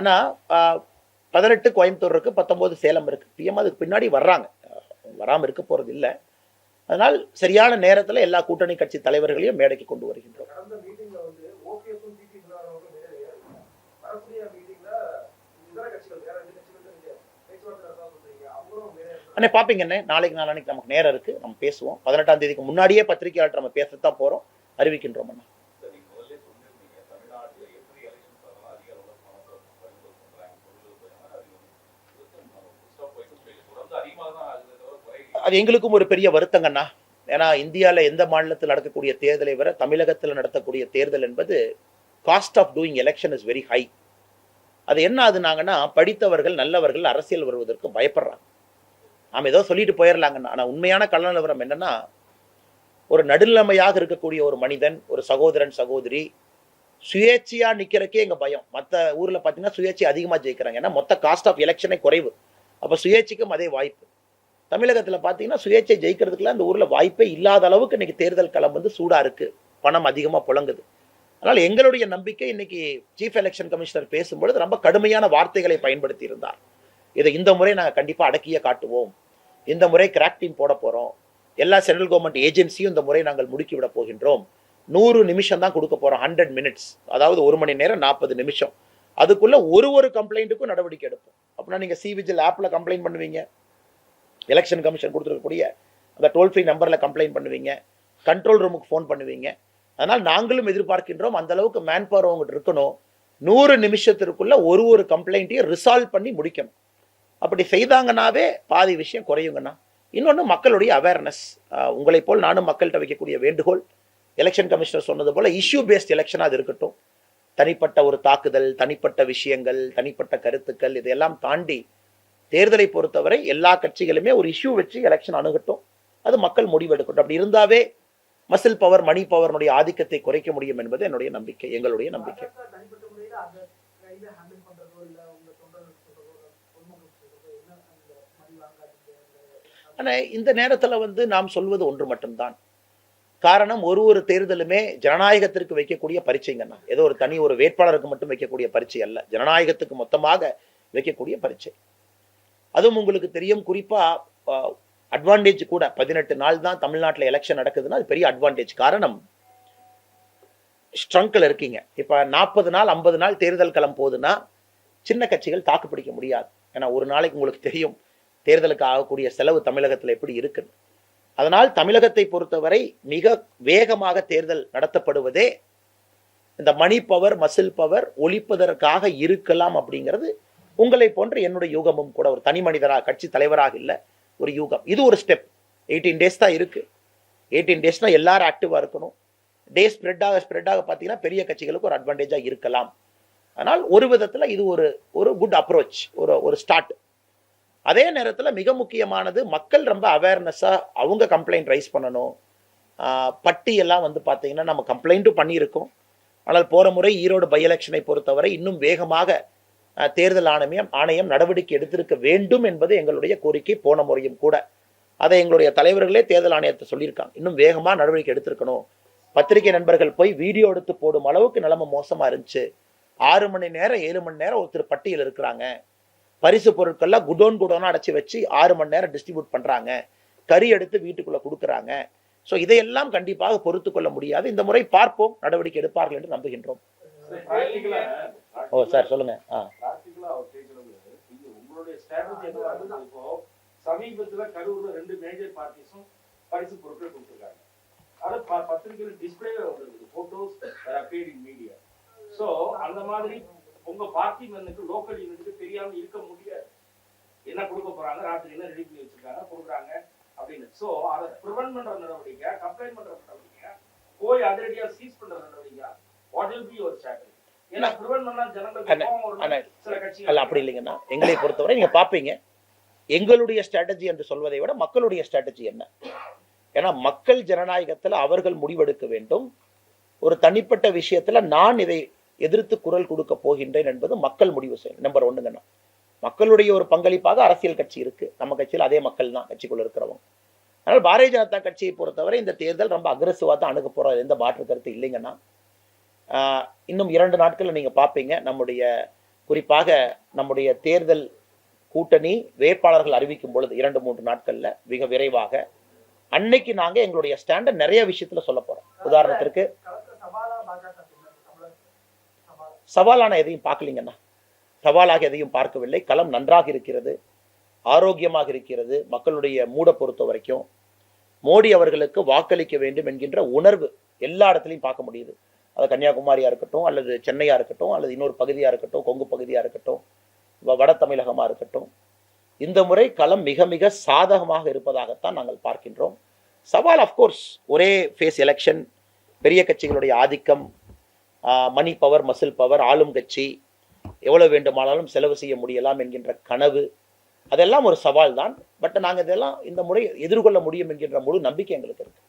ஆனால் பதினெட்டு கோயம்புத்தூர் இருக்கு பத்தொம்போது சேலம் இருக்கு. பிஎம் அதுக்கு பின்னாடி வர்றாங்க. வராமல் இருக்க போகிறது இல்லை. அதனால் சரியான நேரத்தில் எல்லா கூட்டணி கட்சி தலைவர்களையும் மேடைக்கு கொண்டு வருகின்றோம். அண்ணே பார்ப்பீங்கண்ணே நாளைக்கு நாளானைக்கு நமக்கு நேரம் இருக்கு. நம்ம பேசுவோம். பதினெட்டாம் தேதிக்கு முன்னாடியே பத்திரிகையாளர் நம்ம பேசத்தான் போறோம். அறிவிக்கின்றோம் அண்ணா. அது எங்களுக்கும் ஒரு பெரிய வருத்தங்கண்ணா ஏன்னா இந்தியாவில் எந்த மாநிலத்தில் நடக்கக்கூடிய தேர்தலை விட தமிழகத்தில் நடத்தக்கூடிய தேர்தல் என்பது cost of doing election is very high அது என்ன ஆகுதுனாங்கன்னா படித்தவர்கள் நல்லவர்கள் அரசியல் வருவதற்கு பயப்படுறாங்க. நாம் ஏதோ சொல்லிட்டு போயிடலாங்கண்ணா ஆனால் உண்மையான கள நிலவரம் என்னன்னா ஒரு நடுநிலைமையாக இருக்கக்கூடிய ஒரு மனிதன் ஒரு சகோதரன் சகோதரி சுயேட்சையாக நிற்கிறக்கே எங்கள் பயம். மற்ற ஊரில் பார்த்தீங்கன்னா சுயேட்சை அதிகமாக ஜெயிக்கிறாங்க. ஏன்னா மொத்த காஸ்ட் ஆஃப் எலெக்ஷனே குறைவு. அப்போ சுயேட்சைக்கும் அதே வாய்ப்பு. தமிழகத்தில் பார்த்தீங்கன்னா சுயேட்சை ஜெயிக்கிறதுக்குலாம் அந்த ஊரில் வாய்ப்பே இல்லாத அளவுக்கு இன்றைக்கி தேர்தல் களம் வந்து சூடாக இருக்கு. பணம் அதிகமாக புழங்குது. அதனால் எங்களுடைய நம்பிக்கை இன்னைக்கு சீஃப் எலெக்ஷன் கமிஷனர் பேசும்பொழுது ரொம்ப கடுமையான வார்த்தைகளை பயன்படுத்தி இருந்தார் இதை இந்த முறை நாங்கள் கண்டிப்பாக அடக்கியே காட்டுவோம். இந்த முறை கிராக் டீம் போட போகிறோம் எல்லா சென்ட்ரல் கவர்மெண்ட் ஏஜென்சியும் இந்த முறை நாங்கள் முடுக்கிவிட போகின்றோம். நூறு நிமிஷம் தான் கொடுக்க போகிறோம் ஹண்ட்ரட் மினிட்ஸ் அதாவது ஒரு மணி நேரம் நாற்பது நிமிஷம். அதுக்குள்ளே ஒரு ஒரு கம்ப்ளைண்ட்டுக்கும் நடவடிக்கை எடுப்போம். அப்படின்னா நீங்கள் சி விஜில் கம்ப்ளைண்ட் பண்ணுவீங்க. எலெக்ஷன் கமிஷன் கொடுத்துருக்கக்கூடிய அந்த டோல் ஃப்ரீ நம்பரில் கம்ப்ளைண்ட் பண்ணுவீங்க கண்ட்ரோல் ரூமுக்கு ஃபோன் பண்ணுவீங்க. அதனால் நாங்களும் எதிர்பார்க்கின்றோம். அந்த அளவுக்கு மேன் பவர் அவங்ககிட்ட இருக்கணும். நூறு நிமிஷத்திற்குள்ள ஒரு ஒரு கம்ப்ளைண்ட்டையும் ரிசால்வ் பண்ணி முடிக்கணும். அப்படி செய்தாங்கன்னாவே பாதி விஷயம் குறையுங்கண்ணா. இன்னொன்று மக்களுடைய அவேர்னஸ் உங்களை போல் நானும் மக்கள்கிட்ட வைக்கக்கூடிய வேண்டுகோள். எலெக்ஷன் கமிஷனர் சொன்னது போல் இஷ்யூ பேஸ்ட் எலெக்ஷனாக அது இருக்கட்டும். தனிப்பட்ட ஒரு தாக்குதல் தனிப்பட்ட விஷயங்கள் தனிப்பட்ட கருத்துக்கள் இதையெல்லாம் தாண்டி தேர்தலை பொறுத்தவரை எல்லா கட்சிகளுமே ஒரு இஷ்யூ வச்சு எலெக்ஷன் அணுகட்டும். அது மக்கள் முடிவெடுக்கட்டும். அப்படி இருந்தாவே மசில் பவர் மணி பவர்னுடைய ஆதிக்கத்தை குறைக்க முடியும் என்பது என்னுடைய நம்பிக்கை எங்களுடைய நம்பிக்கை. ஆனால் இந்த நேரத்தில் வந்து நாம் சொல்வது ஒன்று மட்டும்தான். காரணம் ஒரு ஒரு தேர்தலுமே ஜனநாயகத்திற்கு வைக்கக்கூடிய பரீட்சைங்கண்ணா ஏதோ ஒரு தனி ஒரு வேட்பாளருக்கு மட்டும் வைக்கக்கூடிய பரீட்சை அல்ல. ஜனநாயகத்துக்கு மொத்தமாக வைக்கக்கூடிய பரீட்சை. அதுவும் உங்களுக்கு தெரியும். குறிப்பா அட்வான்டேஜ் கூட பதினெட்டு நாள் தான் தமிழ்நாட்டில் எலெக்ஷன் நடக்குதுன்னா அது பெரிய அட்வான்டேஜ் காரணம். ஸ்ட்ரங்கில் இருக்கீங்க. இப்போ நாற்பது நாள் ஐம்பது நாள் தேர்தல் களம் போகுதுன்னா சின்ன கட்சிகள் தாக்கு பிடிக்க முடியாது. ஏன்னா ஒரு நாளைக்கு உங்களுக்கு தெரியும் தேர்தலுக்கு ஆகக்கூடிய செலவு தமிழகத்தில் எப்படி இருக்குன்னு அதனால் தமிழகத்தை பொறுத்தவரை மிக வேகமாக தேர்தல் நடத்தப்படுவதே இந்த மணி பவர் மசில் பவர் ஒழிப்பதற்காக இருக்கலாம் அப்படிங்கிறது உங்களை போன்ற என்னுடைய யூகமும் கூட ஒரு தனி மனிதராக கட்சி தலைவராக இல்லை ஒரு யூகம். இது ஒரு ஸ்டெப் எயிட்டீன் டேஸ் தான் இருக்கு. எயிட்டீன் டேஸ்னா எல்லாரும் ஆக்டிவாக இருக்கணும். டே ஸ்ப்ரெட்டாக ஸ்ப்ரெட்டாக பார்த்தீங்கன்னா பெரிய கட்சிகளுக்கு ஒரு அட்வான்டேஜாக இருக்கலாம். ஆனால் ஒரு விதத்தில் இது ஒரு ஒரு குட் அப்ரோச் ஒரு ஒரு ஸ்டார்ட் அதே நேரத்தில் மிக முக்கியமானது மக்கள் ரொம்ப அவேர்னஸாக அவங்க கம்ப்ளைண்ட் ரைஸ் பண்ணணும். பட்டியெல்லாம் வந்து பார்த்தீங்கன்னா நம்ம கம்ப்ளைண்ட்டும் பண்ணியிருக்கோம். ஆனால் போகிற முறை ஈரோடு பை எலெக்ஷனை பொறுத்தவரை இன்னும் வேகமாக தேர்தல் ஆணையம் ஆணையம் நடவடிக்கை எடுத்திருக்க வேண்டும் என்பது எங்களுடைய கோரிக்கை போன முறையும் கூட. அதை எங்களுடைய தலைவர்களே தேர்தல் ஆணையத்தை சொல்லியிருக்காங்க. இன்னும் வேகமாக நடவடிக்கை எடுத்திருக்கணும். பத்திரிகை நண்பர்கள் போய் வீடியோ எடுத்து போடும் அளவுக்கு நிலைமை மோசமாக இருந்துச்சு. ஆறு மணி நேரம் ஏழு மணி நேரம் ஒருத்தர் பட்டியல் இருக்கிறாங்க. பரிசு பொருட்கள்லாம் குடோன் குடோனாக அடைச்சி வச்சு ஆறு மணி நேரம் டிஸ்ட்ரிபியூட் பண்ணுறாங்க கறி எடுத்து வீட்டுக்குள்ளே கொடுக்குறாங்க. ஸோ இதையெல்லாம் கண்டிப்பாக பொறுத்து கொள்ள முடியாது. இந்த முறை பார்ப்போம் நடவடிக்கை எடுப்பார்கள் என்று நம்புகின்றோம். ஓ சார் சொல்லுங்க. ஆ. சமீபத்துல கரூர்ல ரெண்டு மேஜர் பார்ட்டிஸும் பரிசு பொருட்கள் கொடுத்துருக்காங்க. அது ப- பத்திரிகையில டிஸ்பிளே வந்துருக்குது photos appeared in media so அந்த மாதிரி உங்க பார்ட்டி மேனுக்கு லோக்கல் யூனிட்டுக்கு தெரியாம இருக்க முடியாது. என்ன கொடுக்க போறாங்க? ராத்திரி என்ன ரெடி பண்ணி வச்சிருக்காங்க? கொடுக்குறாங்க அப்படின்னு. சோ அதை ப்ரிவென்ட் பண்ற நடவடிக்கை கம்ப்ளைண்ட் பண்ற நடவடிக்கை போய் அதிரடியா சீஸ் பண்ற நடவடிக்கை what will be your strategy அல்ல அப்படி இல்லைங்கண்ணா. எங்களை பொறுத்தவரை நீங்க பார்ப்பீங்க எங்களுடைய ஸ்ட்ராட்டஜி என்று சொல்வதை விட மக்களுடைய ஸ்ட்ராட்டஜி என்ன? ஏன்னா மக்கள் ஜனநாயகத்துல அவர்கள் முடிவெடுக்க வேண்டும். ஒரு தனிப்பட்ட விஷயத்துல நான் இதை எதிர்த்து குரல் கொடுக்க போகின்றேன் என்பது மக்கள் முடிவு செய்யணும் நம்பர் ஒண்ணுங்கண்ணா. மக்களுடைய ஒரு பங்களிப்பாக அரசியல் கட்சி இருக்கு. நம்ம கட்சியில் அதே மக்கள் தான் கட்சிக்குள்ள இருக்கிறவங்க. அதனால் பாரதிய ஜனதா கட்சியை பொறுத்தவரை இந்த தேர்தல் ரொம்ப அக்ரெசிவாக தான் அணுக போறோம் எந்த மாற்று கருத்து இல்லைங்கன்னா ஆஹ் இன்னும் இரண்டு நாட்களில் நீங்க பார்ப்பீங்க நம்முடைய குறிப்பாக நம்முடைய தேர்தல் கூட்டணி வேட்பாளர்கள் அறிவிக்கும் பொழுது இரண்டு மூன்று நாட்கள்ல மிக விரைவாக. அன்னைக்கு நாங்க எங்களுடைய ஸ்டாண்டை நிறைய விஷயத்துல சொல்ல போறோம். உதாரணத்திற்கு சவாலான எதையும் பார்க்கலீங்கண்ணா. சவாலாக எதையும் பார்க்கவில்லை. களம் நன்றாக இருக்கிறது. ஆரோக்கியமாக இருக்கிறது. மக்களுடைய மூட பொறுத்த வரைக்கும். மோடி அவர்களுக்கு வாக்களிக்க வேண்டும் என்கின்ற உணர்வு எல்லா இடத்துலையும் பார்க்க முடியுது. அது கன்னியாகுமரியாக இருக்கட்டும் அல்லது சென்னையாக இருக்கட்டும் அல்லது இன்னொரு பகுதியாக இருக்கட்டும் கொங்கு பகுதியாக இருக்கட்டும் வட தமிழகமாக இருக்கட்டும். இந்த முறை களம் மிக மிக சாதகமாக இருப்பதாகத்தான் நாங்கள் பார்க்கின்றோம். சவால் அஃப்கோர்ஸ் ஒரே ஃபேஸ் எலெக்ஷன் பெரிய கட்சிகளுடைய ஆதிக்கம் மணி பவர் மசில் பவர் ஆளும் கட்சி எவ்வளவு வேண்டுமானாலும் செலவு செய்ய முடியலாம் என்கின்ற கனவு அதெல்லாம் ஒரு சவால் தான் பட் நாங்கள் இதெல்லாம் இந்த முறை எதிர்கொள்ள முடியும் என்கின்ற முழு நம்பிக்கை எங்களுக்கு இருக்கு.